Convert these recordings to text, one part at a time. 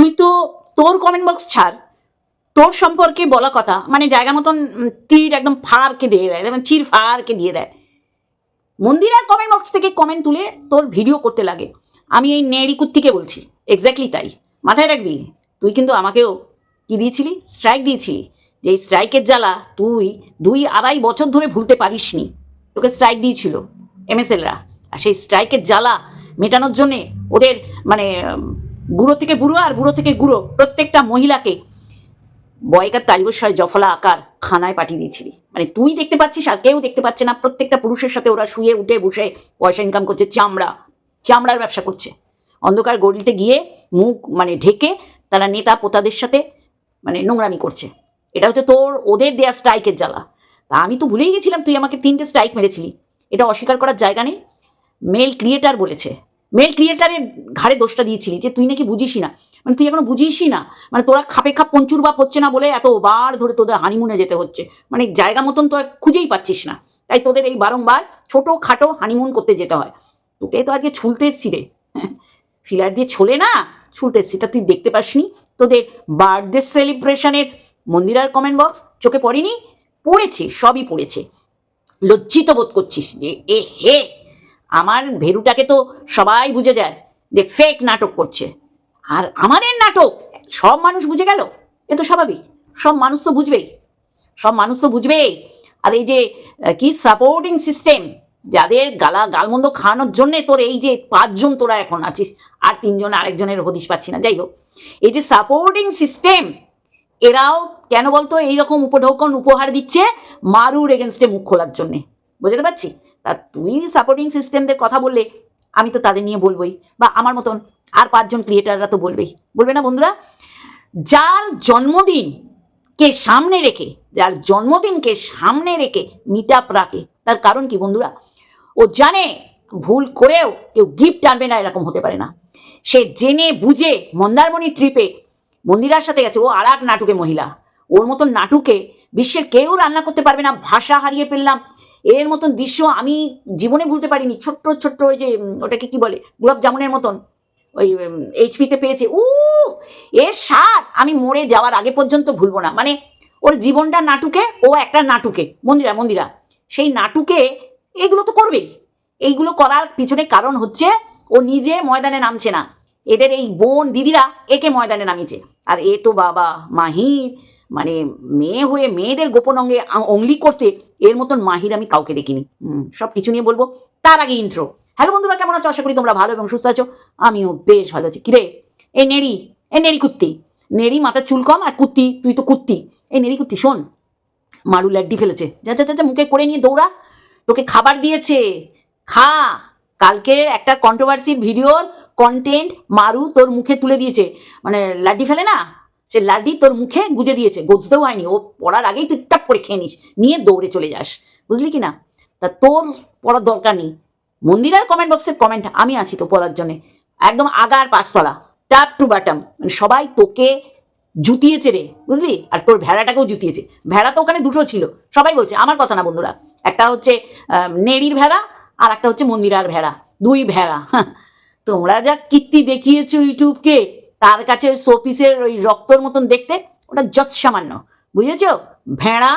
তুই তো তোর কমেন্ট বক্স ছাড়। তোর সম্পর্কে বলা কথা মানে জায়গা মতন তীর একদম ফারকে দিয়ে দেয় যেমন চির ফারকে দিয়ে দেয়। মন্দিরার কমেন্ট বক্স থেকে কমেন্ট তুলে তোর ভিডিও করতে লাগে। আমি এই নেড়ি কুত্তিকে বলছি এক্স্যাক্টলি তাই। মাথায় রাখবি, তুই কিন্তু আমাকেও কি দিয়েছিলি? স্ট্রাইক দিয়েছিলি। যে এই স্ট্রাইকের জ্বালা তুই দুই আড়াই বছর ধরে ভুলতে পারিস নি তোকে স্ট্রাইক দিয়েছিল এমএসএলরা আর সেই স্ট্রাইকের জ্বালা মেটানোর জন্যে ওদের মানে বুড়ো থেকে বুড়ো আর বুড়ো থেকে গুঁড়ো। প্রত্যেকটা মহিলাকে বয়কার তালিবস্বয় জফলা আকার খানায় পাঠিয়ে দিয়েছিলি। মানে তুই দেখতে পাচ্ছিস আর কেউ দেখতে পাচ্ছে না। প্রত্যেকটা পুরুষের সাথে ওরা শুয়ে উঠে বসে পয়সা ইনকাম করছে। চামড়া, চামড়ার ব্যবসা করছে। অন্ধকার গলিতে গিয়ে মুখ মানে ঢেকে তারা নেতা পোতাদের সাথে মানে নোংরামি করছে। এটা হচ্ছে তোর, ওদের দেয়া স্ট্রাইকের জ্বালা। তা আমি তো ভুলেই গেছিলাম তুই আমাকে তিনটে স্ট্রাইক মেরেছিলি। এটা অস্বীকার করার জায়গা নেই। মেল ক্রিয়েটার বলেছে। মেল ক্রিয়েটারের ঘাড়ে দোষটা দিয়েছিলি যে তুই নাকি বুঝিসই না। মানে তুই এখনও বুঝিসই না। মানে তোরা খাপে খাপ পঞ্চুর বাপ হচ্ছে না বলে এত বার ধরে তোদের হানিমুনে যেতে হচ্ছে। মানে জায়গা মতন তোরা খুঁজেই পাচ্ছিস না। তাই তোদের এই বারংবার ছোট খাটো হানিমুন করতে যেতে হয়। তোকে তো আজকে ছুলতে এসছি রে। ফিলার দিয়ে ছোলে না, ছুলতে এসছি। তা তুই দেখতে পাসনি? তোদের বার্থডে সেলিব্রেশনের মন্দিরার কমেন্ট বক্স চোখে পড়েনি? পড়েছে, সবই পড়েছে। লজ্জিত বোধ করছিস যে এ হে! আমার ভেরুটাকে তো সবাই বুঝে যায় যে ফেক নাটক করছে। আর আমাদের নাটক, সব মানুষ বুঝে গেল? এ তো স্বাভাবিক। সব মানুষ তো বুঝবেই। সব মানুষ তো বুঝবেই। আর এই যে কি সাপোর্টিং সিস্টেম যাদের গালা গালমন্দ খাওয়ানোর জন্যে তোর এই যে পাঁচজন তোরা এখন আছিস, আর তিনজন আরেকজনের হদিশ পাচ্ছি না। যাই হোক, এই যে সাপোর্টিং সিস্টেম এরাও কেন বলতো এইরকম উপঢৌকন উপহার দিচ্ছে মারুর এগেনস্টে মুখ খোলার জন্যে? বুঝতে পারছি? তা তুই সাপোর্টিং সিস্টেমদের কথা বললে আমি তো তাদের নিয়ে বলবোই। বা আমার মতন আর পাঁচজন ক্রিয়েটাররা তো বলবেই। বলবে না বন্ধুরা? যার জন্মদিন কে সামনে রেখে, যার জন্মদিনকে সামনে রেখে মিট আপ রাখে, তার কারণ কি বন্ধুরা? ও জানে ভুল করেও কেউ গিফট আনবে না, এরকম হতে পারে না। সে জেনে বুঝে মন্দারমণি ট্রিপে মন্দিরার সাথে গেছে। ও আর এক নাটুকে মহিলা। ওর মতন নাটুকে বিশ্বের কেউ রান্না করতে পারবে না। ভাষা হারিয়ে ফেললাম। এর মতন দৃশ্য আমি জীবনে ভুলতে পারিনি। ছোট্ট ছোট্ট ওই যে ওটাকে কি বলে? গোলাপ জামুনের মতন। ওই এইচপিতে পেয়েছে। উ এর স্বাদ আমি মরে যাওয়ার আগে পর্যন্ত ভুলবো না। মানে ওর জীবনটা নাটুকে, ও একটা নাটুকে। মন্দিরা মন্দিরা, সেই নাটুকে এগুলো তো করবেই। এইগুলো করার পিছনে কারণ হচ্ছে ও নিজে ময়দানে নামছে না। এদের এই বোন দিদিরা একে ময়দানে নামিয়েছে। আর এ তো বাবা মাহির। মানে মেয়ে হয়ে মেয়েদের গোপন অঙ্গে অঙ্গলি করতে এর মতন মাহির আমি কাউকে দেখিনি। সব কিছু নিয়ে বলব তার আগে ইন্ট্রো হ্যালো বন্ধুরা কেমন আছো? আশা করি তোমরা ভালো এবং সুস্থ আছো। আমিও বেশ ভালো আছি। কিরে? এ নেড়ি এ নেড়ি কুত্তি। নেড়ি মাথার চুল কম আর কুত্তি তুই তো কুত্তি। এই নেড়ি কুত্তি শোন। মারু ল্যাড্ডি ফেলেছে। যা যা, যা মুখে করে নিয়ে দৌড়া। তোকে খাবার দিয়েছে। খা। কালকের একটা কন্ট্রোভার্সির ভিডিওর কন্টেন্ট মারু তোর মুখে তুলে দিয়েছে। মানে লাড্ডি ফেলে না? সে লাড্ডি তোর মুখে গুজে দিয়েছে, গজতেও হয়নি, ও পড়ার আগেই তুই টাপ করে খেয়ে নিস, নিয়ে দৌড়ে চলে যাস, বুঝলি কি না? তা তোর পড়ার দরকার নেই। মন্দিরার কমেন্ট বক্সের কমেন্ট আমি আছি তো পড়ার জন্যে। একদম আগার পাঁচতলা টাপ টু বাটাম মানে সবাই তোকে জুতিয়েছে রে, বুঝলি? আর তোর ভেড়াটাকেও জুতিয়েছে। ভেড়া তো ওখানে দুটো ছিল, সবাই বলছে, আমার কথা না বন্ধুরা, একটা হচ্ছে নেড়ির ভেড়া আর একটা হচ্ছে মন্দিরার ভেড়া, দুই ভেড়া। তোমরা যা কীর্তি দেখিয়েছো ইউটিউবকে তার কাছে শোপিসের ওই রক্তর মতন দেখতে ওটা যত সামান্য, বুঝেছ? ভেড়া,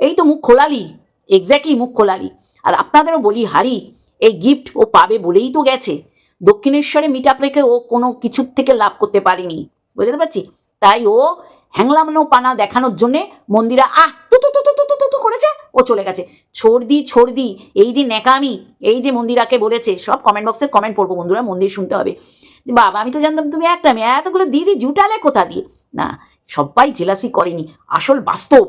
এই তো মুখ খোলালি এক্স্যাক্টলি মুখ খোলালি। আর আপনাদেরও বলি, হারি, এই গিফট ও পাবে বলেই তো গেছে। দক্ষিণেশ্বরে মিট আপ রেখে ও কোনো কিছুর থেকে লাভ করতে পারেনি, বুঝতে পারছি? তাই ও হ্যাংলামনো পানা দেখানোর জন্যে মন্দিরা, আহ তু তু তু ও চলে গেছে। ছড়দি ছড়দি, এই যে ন্যাকামি, এই যে মন্দিরাকে বলেছে, সব কমেন্ট বক্সে কমেন্ট পড়ব বন্ধুরা, মন্দির শুনতে হবে। বাবা, আমি তো জানতাম তুমি একটা মেয়ে, এতগুলো দিদি জুটালে কোথা দিয়ে? না, সবাই জেলাসি করেনি, আসল বাস্তব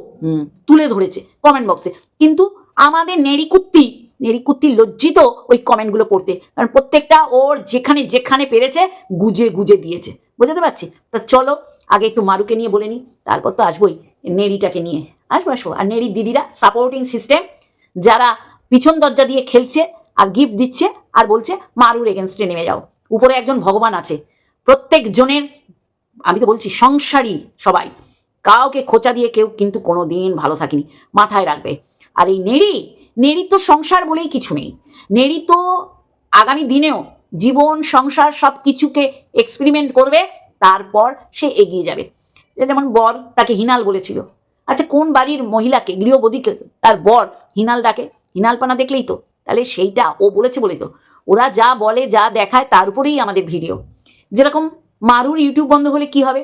তুলে ধরেছে কমেন্ট বক্সে কিন্তু আমাদের নেড়িকুত্তি নেড়িকুত্তি লজ্জিত ওই কমেন্টগুলো পড়তে, কারণ প্রত্যেকটা ওর যেখানে যেখানে পেরেছে, গুজে গুজে দিয়েছে। বুঝতে পারছি? তা চলো, আগে একটু মারুকে নিয়ে বলে নিই তারপর তো আসবোই নেড়িটাকে নিয়ে। আসব আসব আর নেড়ির দিদিরা সাপোর্টিং সিস্টেম যারা পিছন দরজা দিয়ে খেলছে আর গিফট দিচ্ছে আর বলছে, মারুর এগেনস্টে নেমে যাও। উপরে একজন ভগবান আছে। প্রত্যেক জনের আমি তো বলছি সংসারী সবাই। কাউকে খোঁচা দিয়ে কেউ কিন্তু কোনো দিন ভালো থাকেনি, মাথায় রাখবে। আর এই নেড়ি নেড়ি তো সংসার বলেই কিছু নেই। নেড়ি তো আগামী দিনেও জীবন, সংসার সব কিছুকে এক্সপেরিমেন্ট করবে, তারপর সে এগিয়ে যাবে। যেমন বর তাকে হিনাল বলেছিল। আচ্ছা কোন বাড়ির মহিলাকে, গৃহবধূকে তার বর হিনাল ডাকে? হিনালপানা দেখলেই তো। তাহলে সেইটা ও বলেছে বলেই তো। ওরা যা বলে, যা দেখায়, তার উপরেই আমাদের ভিডিও। যেরকম মারুর ইউটিউব বন্ধ হলে কি হবে?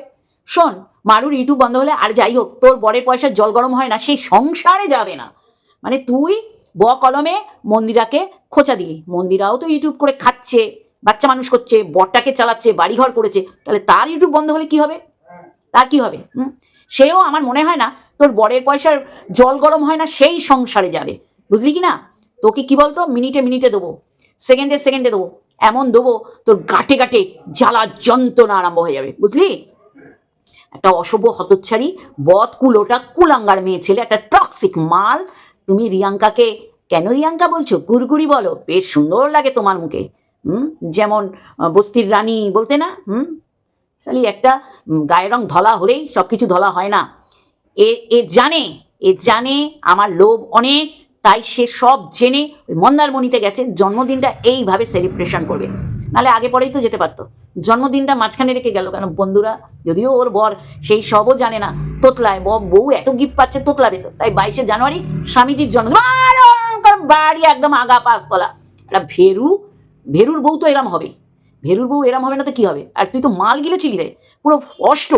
শোন, মারুর ইউটিউব বন্ধ হলে আর যাই হোক, তোর বরের পয়সা জল গরম হয় না, সেই সংসারে যাবে না। মানে তুই ব কলমে মন্দিরাকে খোঁচা দিলি। মন্দিরাও তো ইউটিউব করে খাচ্ছে, বাচ্চা মানুষ করছে, বরটাকে চালাচ্ছে, বাড়িঘর করেছে। তাহলে তার ইউটিউব বন্ধ হলে কি হবে? তার কি হবে? হুম? সেও আমার মনে হয় না তোর বরের পয়সার জল গরম হয় না, সেই সংসারে যাবে। বুঝলি কি না? তোকে কি বলতো? মিনিটে মিনিটে দেবো, সেকেন্ডে সেকেন্ডে দেবো, এমন দেবো তোর গাটে গাটে জ্বালা যন্ত্রণা আরম্ভ হয়ে যাবে, বুঝলি? একটা অশুভ হতচ্ছাড়ি বদ কুলোটা, কুলাঙ্গার মেয়ে ছেলে, একটা টক্সিক মাল। তুমি রিয়াঙ্কাকে কেন রিয়াঙ্কা বলছো? গুড়গুড়ি বলো, বেশ সুন্দর লাগে তোমার মুখে। হুম? যেমন বস্তির রানী বলতে না? হুম? শালি একটা গায়ের রং ধলা হলেই সব কিছু ধলা হয় না। এ এ জানে এ জানে আমার লোভ অনেক, তাই সে সব জেনে ওই মন্দারমণিতে গেছে, জন্মদিনটা এইভাবে সেলিব্রেশন করবে। নালে আগে পরেই তো যেতে পারতো। জন্মদিনটা মাঝখানে রেখে গেল কেন বন্ধুরা? যদিও ওর বর সেই সবও জানে না। তোতলায় বউ এত গিফট পাচ্ছে তোতলাবে তো। তাই বাইশে জানুয়ারি স্বামীজির জন্মদিন বাড়ি একদম আগা পাঁচতলা। একটা ভেরু, ভেরুর বউ তো এরম হবেই ভেরুর বউ এরম হবে না তো কি হবে? আর তুই তো মাল গিলেছিলি রে। পুরো অষ্ট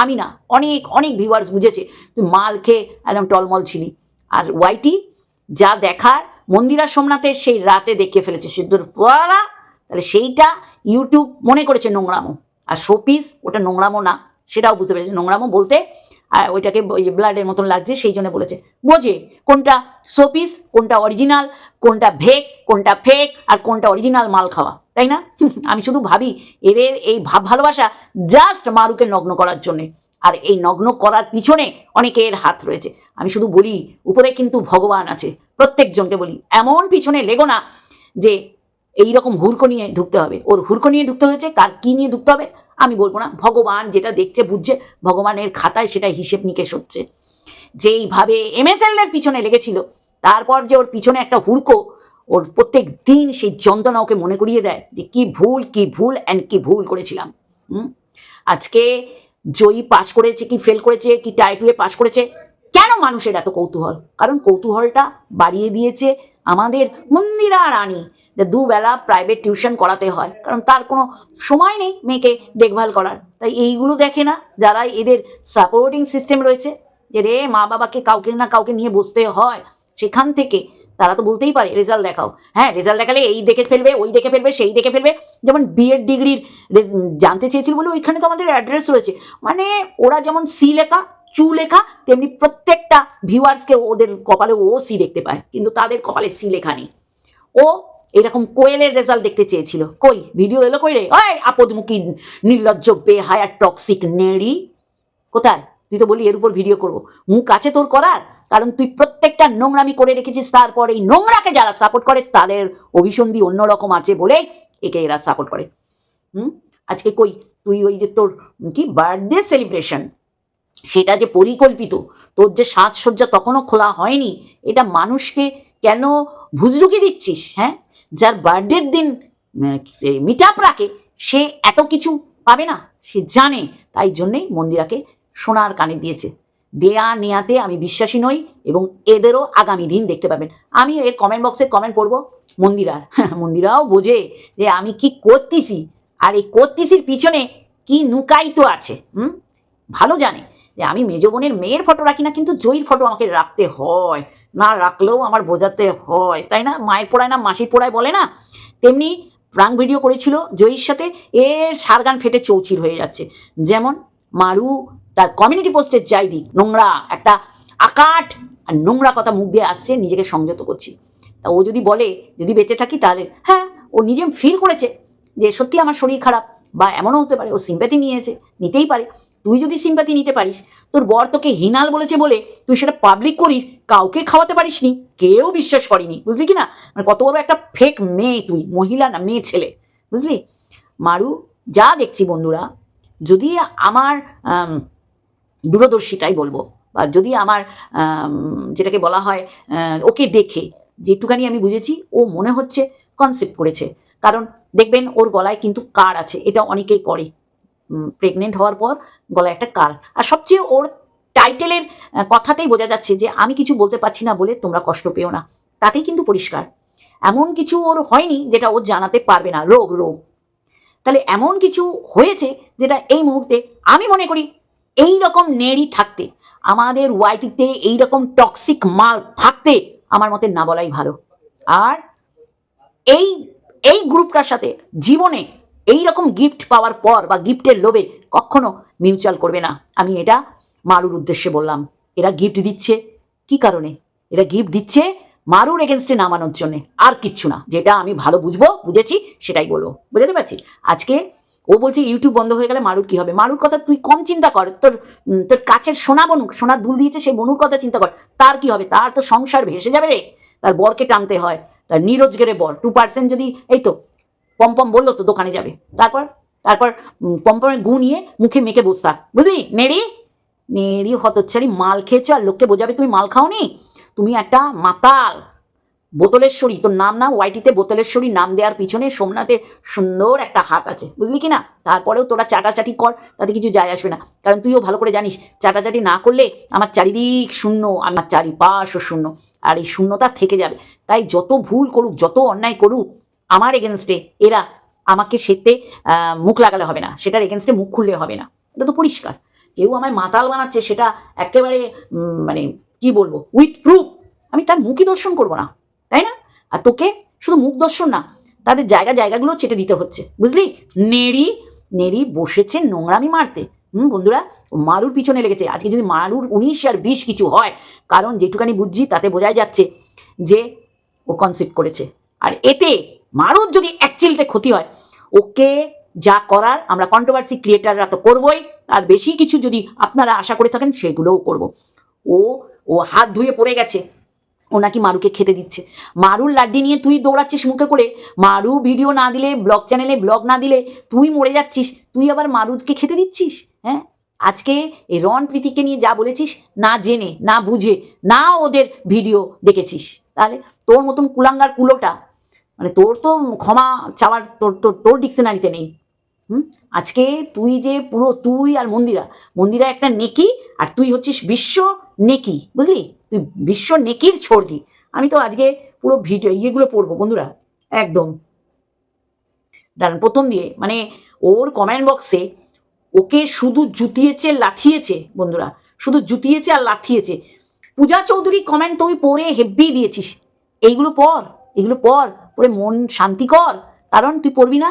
আমি না, অনেক অনেক ভিউয়ার্স বুঝেছে। তুই মাল খেয়ে একদম টলমল ছিলি। আর ওয়াইটি যা দেখার, মন্দিরা সোমনাথের সেই রাতে দেখে ফেলেছে। সিদ্ধুর পড়া তাহলে সেইটা ইউটিউব মনে করেছে নোংরামো। আর শোপিস, ওটা নোংরামো না। সেটাও বুঝতে পেরেছে। নোংরামো বলতে ওইটাকে ব্লাডের মতন লাগছে, সেই জন্য বলেছে। বোঝে কোনটা শোপিস কোনটা অরিজিনাল কোনটা ভেক কোনটা ফেক আর কোনটা অরিজিনাল মাল খাওয়া, তাই না? আমি শুধু ভাবি, এদের এই ভাব ভালোবাসা জাস্ট মারুকে নগ্ন করার জন্যে। আর এই নগ্ন করার পিছনে অনেকের হাত রয়েছে। আমি শুধু বলি, উপরে কিন্তু ভগবান আছে। প্রত্যেকজনকে বলি, এমন পিছনে লেগো না যে এই রকম হুড়কো নিয়ে ঢুকতে হবে। ওর হুড়কো নিয়ে ঢুকতে হয়েছে, কার কি নিয়ে ঢুকতে হবে? আমি বলব না, ভগবান যেটা দেখছে, বুঝছে, ভগবানের খাতায় সেটা হিসেব নিকেশ হচ্ছে। যেইভাবে এমএসএল এর পিছনে লেগেছিল, তারপর যে ওর পিছনে একটা হুড়কো, ওর প্রত্যেক দিন সেই যন্ত্রণা ওকে মনে করিয়ে দেয় যে কি ভুল কি ভুল অ্যান্ড কি ভুল করেছিলাম। হুম? আজকে জয়ী পাশ করেছে কি ফেল করেছে, কি টাই টুয়ে পাশ করেছে, কেন মানুষের এত কৌতূহল? কারণ কৌতূহলটা বাড়িয়ে দিয়েছে আমাদের মন্দিরা রানী। যে দুবেলা প্রাইভেট টিউশন করাতে হয়। কারণ তার কোনো সময় নেই মেয়েকে দেখভাল করার। তাই এইগুলো দেখে না যারা এদের সাপোর্টিং সিস্টেম রয়েছে যে রে মা বাবাকে কাউকে না কাউকে নিয়ে বসতে হয়, সেখান থেকে তারা তো বলতেই পারে রেজাল্ট দেখাও। হ্যাঁ রেজাল্ট দেখালে এই দেখে ফেলবে, ওই দেখে ফেলবে, সেই দেখে ফেলবে। যেমন বিএড ডিগ্রির জানতে চেয়েছিল বলে ওইখানে তো আমাদের অ্যাড্রেস রয়েছে। মানে ওরা যেমন সি লেখা, চু লেখা, তেমনি প্রত্যেকটা ভিউয়ার্সকে ওদের কপালে ও সি দেখতে পায়। কিন্তু তাদের কপালে সি লেখা নেই। ও এরকম কোয়েলের রেজাল্ট দেখতে চেয়েছিল। কই? ভিডিও এলো কই রে? ওই আপদমুখী, নির্লজ্জ, বেহায়া টক্সিক নেড়ি কোথায়? তুই তো বলি এর উপর ভিডিও করব। মুখ আছে তোর করার? কারণ তুই প্রত্যেকটা নোংরামি করে রেখেছিস, তারপর এই নোংরাকে যারা সাপোর্ট করে, তাদের অভিসন্ধি অন্যরকম আছে বলে একে এরা সাপোর্ট করে। হুম? আজকে কই? তুই ওই যে তোর, কি বার্থডে সেলিব্রেশন সেটা যে পরিকল্পিত, তোর যে সাজসজ্জা তখনও খোলা হয়নি, এটা মানুষকে কেন ভুজরুকি দিচ্ছিস হ্যাঁ? যার বার্থডের দিন মিট আপ রাখে, সে এত কিছু পাবে না, সে জানে, তাই জন্যেই মন্দিরাকে সোনার কানে দিয়েছে। দেয়া নেয়াতে আমি বিশ্বাসী নই এবং এদেরও আগামী দিন দেখতে পাবেন। আমি এর কমেন্ট বক্সে কমেন্ট করব, মন্দিরার। মন্দিরাও বোঝে যে আমি কি করতেছি, আর এই করতেছির পিছনে কি নুকাইতো আছে, হুম? ভালো জানে যে আমি মেজ বোনের মেয়ের ফটো রাখি না, কিন্তু জয়ীর ফটো আমাকে রাখতে হয়। না রাখলেও আমার বোঝাতে হয়, তাই না? মায়ের পোড়ায় না, মাসির পোড়ায় বলে না? তেমনি প্রাং ভিডিও করেছিল জয়ীর সাথে এর সারগান ফেটে চৌচির হয়ে যাচ্ছে। যেমন মারু তার কমিউনিটি পোস্টের যাই দিক, নোংরা, একটা আকাট আর নোংরা কথা মুখ দিয়ে আসছে, নিজেকে সংযত করছি। তা ও যদি বলে, যদি বেঁচে থাকি তাহলে হ্যাঁ ও নিজে ফিল করেছে যে সত্যি আমার শরীর খারাপ বা এমনও হতে পারে, ও সিম্প্যাথি নিয়েছে, নিতেই পারে। তুই যদি সিম্প্যাথি নিতে পারিস তোর বর তোকে হিনাল বলেছে বলে তুই সেটা পাবলিক করিস কাউকে খাওয়াতে পারিস নি কেউ বিশ্বাস করেনি বুঝলি কি না? মানে কত বড় একটা ফেক মেয়ে তুই মহিলা না মেয়ে ছেলে বুঝলি? মারু যা দেখছি বন্ধুরা যদি আমার আম, দূরদর্শিতাই বলব বা যদি আমার আম, যেটাকে বলা হয় ওকে দেখে যেটুকানি আমি বুঝেছি ও মনে হচ্ছে কনসেপ্ট করেছে। কারণ দেখবেন ওর গলায় কিন্তু কার আছে এটা অনেকেই করে। প্রেগনেন্ট হওয়ার পর গলায় একটা কার আর সবচেয়ে ওর টাইটেলের কথাতেই বোঝা যাচ্ছে যে আমি কিছু বলতে পারছি না বলে তোমরা কষ্ট পেও না। তাতেই কিন্তু পরিষ্কার। এমন কিছু ওর হয়নি যেটা ও জানাতে পারবে না, রোগ রোগ। তাহলে এমন কিছু হয়েছে যেটা এই মুহূর্তে আমি মনে করি এই রকম নেড়ি থাকতে, আমাদের ওয়াইটিতে এই রকম টক্সিক মাল থাকতে আমার মতে না বলাই ভালো। আর এই এই গ্রুপটার সাথে জীবনে এই রকম গিফট পাওয়ার পর বা গিফটের লোভে কখনো মিউচুয়াল করবে না। আমি এটা মারুর উদ্দেশ্যে বললাম। এরা গিফট দিচ্ছে কি কারণে? এরা গিফট দিচ্ছে মারুর এগেনস্টে নামানোর জন্য। আর কিচ্ছু না। যেটা আমি ভালো বুঝব, বুঝেছি, সেটাই বলব। বুঝতে পারছি? আজকে ও বলছে ইউটিউব বন্ধ হয়ে গেলে মারুর কি হবে? মারুর কথা তুই কম চিন্তা কর। তোর তোর কাছের সোনা বনুক সোনার দুল দিয়েছে সেই বনুর কথা চিন্তা কর। তার কি হবে? তার তো সংসার ভেসে যাবে রে। তার বরকে টানতে হয়। তার নিরোজগেরে বর। টু পার্সেন্ট যদি, এই তো পম্পম বলল, তো দোকানে যাবে। তারপর তারপর পম্পমের গু নিয়ে মুখে মেখে বসে থাক। বুঝলি? নেড়ি নেড়ি হতচ্ছাড়ি মাল খেয়েছো আর লোককে বোঝাবে তুমি মাল খাওনি? তুমি একটা মাতাল। বোতলেশ্বরী, তোর নাম না ওয়াইটিতে বোতলেশ্বরী, নাম দেওয়ার পিছনে সোমনাথের সুন্দর একটা হাত আছে। বুঝলি কি না? তারপরেও তোরা চাটাচাটি কর, তাতে কিছু যায় আসবে না। কারণ তুইও ভালো করে জানিস, চাটাচাটি না করলে আমার চারিদিক শূন্য, আমার চারিপাশও শূন্য। আর এই শূন্যতা থেকে যাবে। তাই যত ভুল করুক, যত অন্যায় করুক আমার এগেনস্টে এরা আমাকে সেতে মুখ লাগালে হবে না। সেটার এগেনস্টে মুখ খুললে হবে না। এটা তো পরিষ্কার। কেউ আমায় মাতাল বানাচ্ছে, সেটা একেবারে মানে কি বলব উইথ প্রুফ আমি তার মুখই দর্শন করব না, তাই না? আর তোকে শুধু মুখ দর্শন না, তাদের জায়গা জায়গাগুলো চেটে দিতে হচ্ছে। বুঝলি? নেড়ি নেড়ি বসেছে নোংরামি মারতে। হুম, বন্ধুরা, মারুর পিছনে লেগেছে। আজকে যদি মারুর উনিশ আর বিশ কিছু হয়, কারণ যেটুকানি বুঝছি, তাতে বোঝাই যাচ্ছে যে ও কনসেপ্ট করেছে। আর এতে মারুর যদি অ্যাকচুয়ালিতে ক্ষতি হয়, ওকে যা করার আমরা কন্ট্রোভার্সি ক্রিয়েটাররা তো করবোই, আর বেশি কিছু যদি আপনারা আশা করে থাকেন, সেগুলোও করব। ও ও হাত ধুয়ে পড়ে গেছে। ও নাকি মারুকে খেতে দিচ্ছে। মারুর লাড্ডি নিয়ে তুই দৌড়াচ্ছিস মুখে করে। মারু ভিডিও না দিলে ব্লগ চ্যানেলে ব্লগ না দিলে, তুই মরে যাচ্ছিস। তুই আবার মারুদকে খেতে দিচ্ছিস? হ্যাঁ? আজকে এই রন প্রীতিকে নিয়ে যা বলেছিস, না জেনে, না বুঝে, না ওদের ভিডিও দেখেছিস। তাহলে তোর মতন কুলাঙ্গার কুলোটা মানে তোর তো ক্ষমা চাওয়ার, তোর তোর তোর ডিকশনারিতে নেই। হুম? আজকে তুই যে পুরো তুই আর মন্দিরা মন্দিরা একটা নেকি আর তুই হচ্ছিস বিশ্ব নেকি, বুঝলি? তুই বিশ্ব নেকির ছর্দি। আমি তো আজকে পুরো ভিডিও, ইয়েগুলো পড়ব, বন্ধুরা, একদম। দাঁড়ান প্রথম দিয়ে মানে ওর কমেন্ট বক্সে ওকে শুধু জুতিয়েছে, লাথিয়েছে, বন্ধুরা, শুধু জুতিয়েছে আর লাথিয়েছে। পূজা চৌধুরী কমেন্ট তুই পড়ে হেব্বি দিয়েছিস। এইগুলো পর। এগুলো পর, পড়ে মন শান্তি কর। কারণ তুই পড়বি না,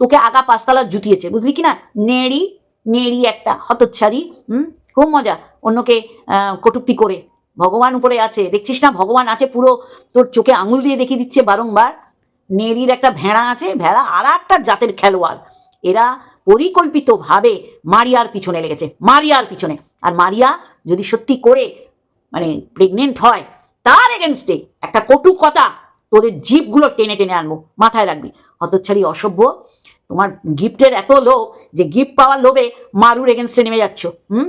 তোকে আগা পাঁচতলা জুতিয়েছে, বুঝলি কি না? নেড়ি নেড়ি একটা, হতচ্ছাড়ি, হুম? খুব মজা। অন্যকে কটূক্তি করে। ভগবান উপরে আছে। দেখছিস না? ভগবান আছে পুরো তোর চোখে আঙুল দিয়ে দেখিয়ে দিচ্ছে বারংবার। নেড়ির একটা ভেড়া আছে, ভেড়া আর একটা জাতের খেলোয়াড়। এরা পরিকল্পিতভাবে মারিয়ার পিছনে লেগেছে, মারিয়ার পিছনে। আর মারিয়া যদি সত্যি করে মানে প্রেগনেন্ট হয়, তার এগেনস্টে একটা কটু কথা তোদের জিপগুলো টেনে টেনে আনব, মাথায় রাখবি। হতচ্ছাড়ি, অসভ্য। তোমার গিফটের এত লোভ যে গিফট পাওয়ার লোভে মারুর এগেনস্টে নেমে যাচ্ছ, হুম?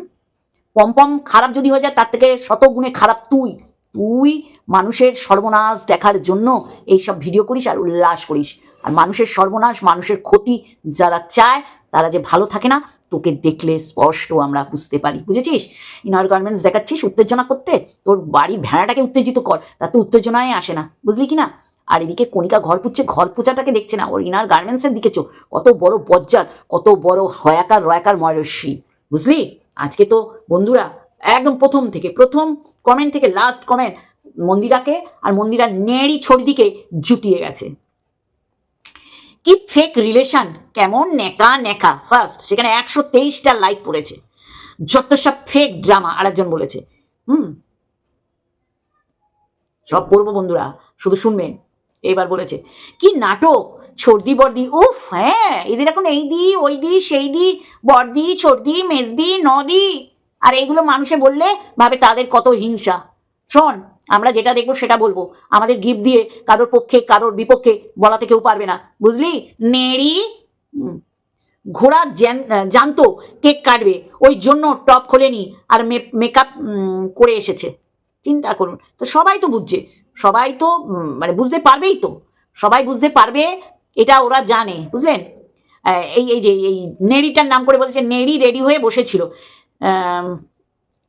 পম্পম খারাপ যদি হয়ে যায়, তার থেকে শত গুণে খারাপ তুই। তুই মানুষের সর্বনাশ দেখার জন্য এইসব ভিডিও করিস আর উল্লাস করিস। আর মানুষের সর্বনাশ, মানুষের ক্ষতি যারা চায় তারা যে ভালো থাকে না, তোকে দেখলে স্পষ্ট আমরা বুঝতে পারি। বুঝেছিস? ইনার গার্মেন্টস দেখাচ্ছিস উত্তেজনা করতে? তোর বাড়ির ভেড়াটাকে উত্তেজিত কর, তাতে উত্তেজনায় আসে না। বুঝলি কি না? আর এদিকে কণিকা ঘর পুচ্ছে, ঘর পোচাটাকে দেখছে না। ওর ইনার গার্মেন্টসের দিকে চো। কত বড় বজ্জাত, কত বড় হয়াকার রয়াকার ময়রস্বী বুঝলি? আজকে তো বন্ধুরা একদম প্রথম থেকে, প্রথম কমেন্ট থেকে লাস্ট কমেন্ট মন্দিরাকে আর মন্দিরা নেড়ি ছড়িদিকে জুটিয়ে গেছে। কি ফেক রিলেশন কেমন নেকা নেকা ফার্স্ট সেখানে একশো তেইশটা লাইক পড়েছে। যত সব ফেক ড্রামা আরেকজন বলেছে। হুম? সব পড়ব বন্ধুরা, শুধু শুনবেন। এবার বলেছে, কি নাটক? ছর্দি বর্দি। উফ হ্যাঁ এদের এখন এই দি, ওই দি, সেই দি, বর্দি, ছর্দি, মেজদি, নদি, আর এইগুলো মানুষে বললে ভাবে তাদের কত হিংসা। শোন আমরা যেটা দেখব সেটা বলব। আমাদের গিফট দিয়ে কারোর পক্ষে, কারোর বিপক্ষে বলাতে কেউ পারবে না। বুঝলি? নেড়ি ঘোড়া জানতো কেক কাটবে। ওই জন্য টপ খোলেনি আর মেকআপ করে এসেছে। চিন্তা করুন। তো সবাই তো বুঝছে। সবাই তো মানে বুঝতে পারবেই তো। সবাই বুঝতে পারবে, এটা ওরা জানে। বুঝলেন? এই এই যে, এই নেড়িটার নাম করে বলেছে, নেড়ি রেডি হয়ে বসেছিল।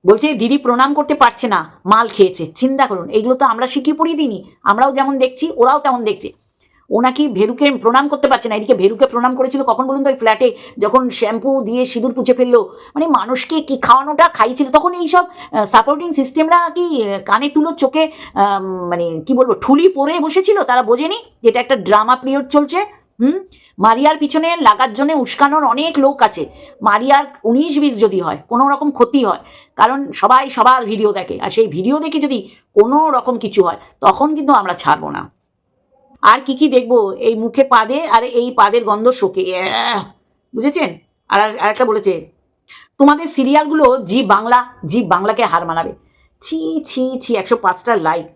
বলছে, দিদি প্রণাম করতে পারছে না, মাল খেয়েছে, চিন্তা করুন, এগুলো তো আমরা শিখিয়ে পড়িয়ে দিইনি, আমরাও যেমন দেখছি, ওরাও তেমন দেখছে। ও নাকি ভেরুকে প্রণাম করতে পারছে না, এদিকে ভেরুকে প্রণাম করেছিল কখন বলুন তো ওই ফ্ল্যাটে যখন শ্যাম্পু দিয়ে সিঁদুর পুছে ফেলল মানে মানুষকে কি খাওয়ানোটা খাইছিল তখন এইসব সাপোর্টিং সিস্টেমরা কি কানে তুলো, চোখে মানে কি বলব, ঠুলি পরে বসেছিল, তারা বোঝেনি যেটা একটা ড্রামা পিরিয়ড চলছে হুম? মারিয়ার পিছনে লাগার জন্য উস্কানোর অনেক লোক আছে। মারিয়ার উনিশ বিশ যদি হয়, কোনো রকম ক্ষতি হয়, কারণ সবাই সবার ভিডিও দেখে। আর সেই ভিডিও দেখে যদি কোনো রকম কিছু হয়, তখন কিন্তু আমরা ছাড়বো না। আর কি কি দেখব? এই মুখে পাদে আর এই পাদের গন্ধ শোকে! বুঝেছেন? আর আর একটা বলেছে, তোমাদের সিরিয়ালগুলো জি বাংলা, জি বাংলাকে হার মানাবে। ছি ছি ছি, একশো পাঁচটা লাইক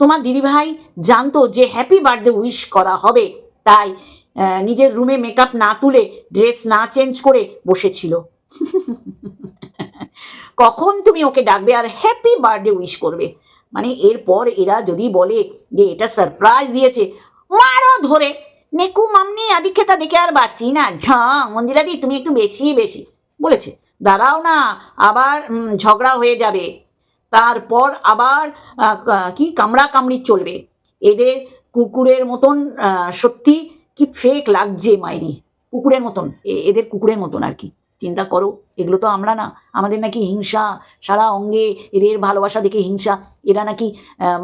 তোমার দিদিভাই জানতো যে হ্যাপি বার্থডে উইশ করা হবে। তাই নিজের রুমে মেকআপ না তুলে ড্রেস না চেঞ্জ করে বসেছিল। কখন তুমি ওকে ডাকবে আর হ্যাপি বার্থডে উইশ করবে? মানে এরপর এরা যদি বলে যে এটা সারপ্রাইজ দিয়েছে, মারো ধরে। নেকু মামনি আদিক্ষেতা দেখে আর বাঁচি না। ঢাং, মন্দিরাদি, তুমি একটু বেশি বেশি। বলেছে, দাঁড়াও না, আবার ঝগড়া হয়ে যাবে। তারপর আবার কি কামড়া কামড়ি চলবে। এদের কুকুরের মতন সত্যি কি ফেক লাগছে মাইরি? কুকুরের মতন এদের কুকুরের মতন আর কি। চিন্তা করো, এগুলো তো আমরা না, আমাদের নাকি হিংসা, সারা অঙ্গে এদের ভালোবাসা দেখে হিংসা। এরা নাকি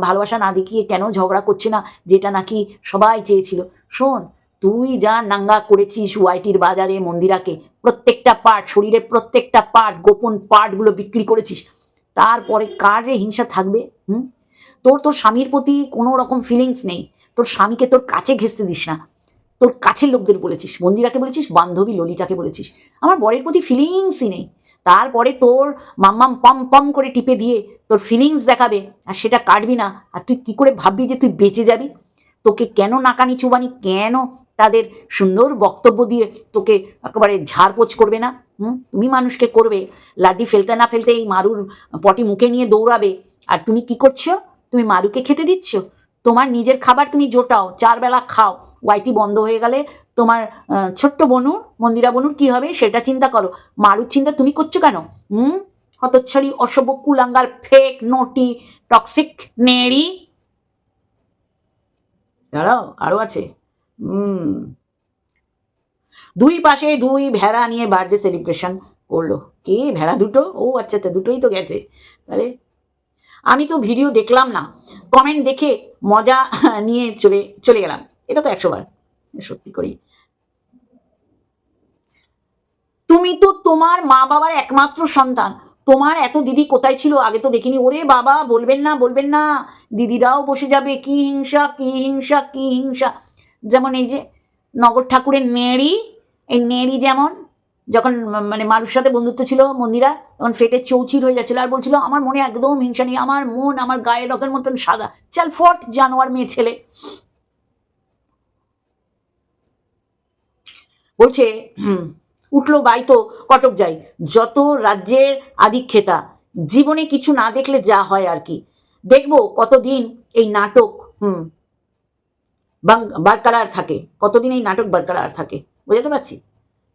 ভালোবাসা না দেখিয়ে কেন ঝগড়া করছে না, যেটা নাকি সবাই চেয়েছিল। শোন, তুই যা নাঙ্গা করেছিস ওয়াইটির বাজারে মন্দিরাকে, প্রত্যেকটা পার্ট শরীরের প্রত্যেকটা পার্ট গোপন পার্টগুলো বিক্রি করেছিস, তারপরে কার রে হিংসা থাকবে, হুম? তোর তোর স্বামীর প্রতি কোনো রকম ফিলিংস নেই। তোর স্বামীকে তোর কাছে ঘেঁচতে দিস না। তোর কাছের লোকদের বলেছিস, মন্দিরাকে বলেছিস, বান্ধবী ললিতাকে বলেছিস। আমার বরের প্রতি ফিলিংসই নেই। তারপরে তোর মাম্মাম পম পম করে টিপে দিয়ে তোর ফিলিংস দেখাবে, আর সেটা কাটবি না। আর তুই কি করে ভাববি যে তুই বেঁচে যাবি? তোকে কেন নাকানি চুবানি? কেন তাদের সুন্দর বক্তব্য দিয়ে তোকে একেবারে ঝাড়পোছ করবে না? হুম? তুমি মানুষকে করবে, লাড্ডি ফেলতে না ফেলতে এই মারুর পটি মুখে নিয়ে দৌড়াবে। আর তুমি কি করছ? তুমি মারুকে খেতে দিচ্ছ? তোমার নিজের খাবার তুমি জোটাও, চার বেলা খাও। ওয়াইটি বন্ধ হয়ে গেলে তোমার ছোট্ট বনুর মন্দিরা বনুর কি হবে সেটা চিন্তা করো। মারুর চিন্তা তুমি করছ কেন? হুম? হতচ্ছাড়ি অসভ্য কুলাঙ্গার ফেক নটি টক্সিক নেড়ি। দাঁড়াও, আরও আছে। হুম। দুই পাশে দুই ভেড়া নিয়ে বার্থডে সেলিব্রেশন করল। কে? ভেড়া দুটো? ও আচ্ছা আচ্ছা দুটোই তো গেছে। তাহলে আমি তো ভিডিও দেখলাম না। কমেন্ট দেখে মজা নিয়ে চলে চলে গেলাম। এটা তো একশোবার, সত্যি করি তুমি তো তোমার মা বাবার একমাত্র সন্তান। তোমার এত দিদি কোথায় ছিল? আগে তো দেখিনি। ওরে বাবা, বলবেন না বলবেন না। দিদিরাও বসে যাবে। কি হিংসা কি হিংসা কি হিংসা। যেমন এই যে নগর ঠাকুরের নেড়ি, এই নেড়ি যেমন যখন মানে মানুষের সাথে বন্ধুত্ব ছিল মন্দিরা, তখন ফেটে চৌচির হয়ে যাচ্ছিল আর বলছিল, আমার মনে একদম হিংসা নেই, আমার মন, আমার গায়ের রকের মতন সাদা। চাল ফট, জানোয়ার মেয়ে ছেলে। বলছে উঠল বাই তো কটক যাই। যত রাজ্যের আধিক্ষেতা জীবনে কিছু না দেখলে যা হয় আর কি। দেখব কতদিন এই নাটক, হুম বারকরার থাকে। কতদিন এই নাটক বারকরার থাকে, বুঝতে পারছি?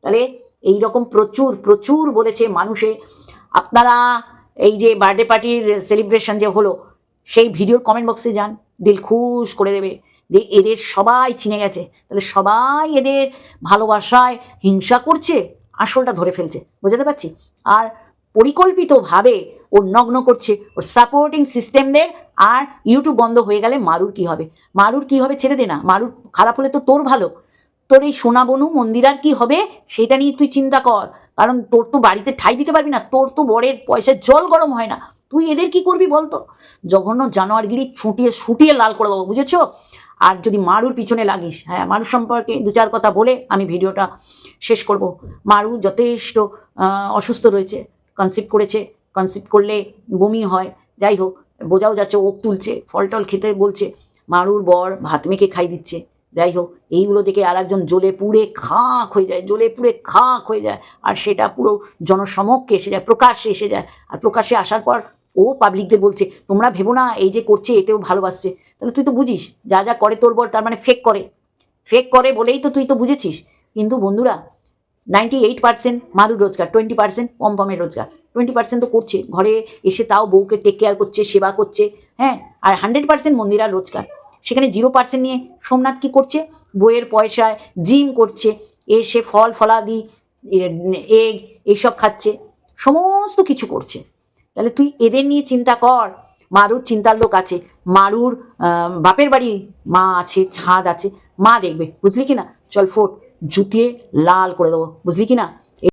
তাহলে এই রকম প্রচুর প্রচুর বলেছে মানুষে। আপনারা এই যে বার্থডে পার্টির সেলিব্রেশন যে হলো, সেই ভিডিওর কমেন্ট বক্সে যান, দিল খুশ করে দেবে যে এদের সবাই চিনে গেছে। তাহলে সবাই এদের ভালোবাসায় হিংসা করছে, আসলটা ধরে ফেলছে। বুঝতে পারছি? আর পরিকল্পিতভাবে ও নগ্ন করছে ওর সাপোর্টিং সিস্টেমদের আর ইউটিউব বন্ধ হয়ে গেলে মারুর কি হবে? মারুর কি হবে ছেড়ে দে না। মারুর খারাপ হলে তো তোর ভালো। তোর এই সোনা বনু মন্দির আর কি হবে? সেটা নিয়ে তুই চিন্তা কর। কারণ তোর তো বাড়িতে ঠাই দিতে পারবি না, তোর তো বরের পয়সার জল গরম হয় না। তুই এদের কি করবি বলতো? জঘন্য জানোয়ারগিরি ছুটিয়ে ছুটিয়ে লাল করে দেবো, বুঝেছ? আর যদি মারুর পিছনে লাগিস হ্যাঁ মারুর সম্পর্কে দু চার কথা বলে আমি ভিডিওটা শেষ করব। মারু যথেষ্ট অসুস্থ রয়েছে কনসিপ্ট করেছে কনসিপ্ট করলে বমি হয়। যাই হোক, বোঝাও যাচ্ছে ওক তুলছে, ফল টল খেতে বলছে। মারুর বর ভাত মেখে খাই দিচ্ছে। যাই হোক এইগুলো দেখে আর একজন জ্বলে পুড়ে খাঁক হয়ে যায়, জ্বলে পুড়ে খাঁক হয়ে যায়। আর সেটা পুরো জনসমক্ষে এসে যায় প্রকাশ্যে এসে যায়। আর প্রকাশ্যে আসার পর ও পাবলিকদের বলছে, তোমরা ভেবো না, এই যে করছে, এতেও ভালোবাসছে। তাহলে তুই তো বুঝিস, যা যা করে তোর বল তার মানে ফেক করে। ফেক করে বলেই তো তুই তো বুঝেছিস। কিন্তু বন্ধুরা নাইনটি এইট পার্সেন্ট মারুর রোজগার টোয়েন্টি পার্সেন্ট পম্পমের রোজগার। টোয়েন্টি পার্সেন্ট তো করছে, ঘরে এসে তাও বউকে টেক কেয়ার করছে, সেবা করছে হ্যাঁ? আর হান্ড্রেড পার্সেন্ট মন্দিরার রোজগার। সেখানে জিরো পার্সেন্ট নিয়ে সোমনাথ কী করছে? বইয়ের পয়সায় জিম করছে। এসে ফল ফলাদি এগ এইসব খাচ্ছে। সমস্ত কিছু করছে। তাহলে তুই এদের নিয়ে চিন্তা কর। মারুর চিন্তার লোক আছে। মারুর বাপের বাড়ি মা আছে, ছাদ আছে। মা দেখবে। বুঝলি কি না চল ফোট, জুতিয়ে লাল করে দেবো। বুঝলি কি না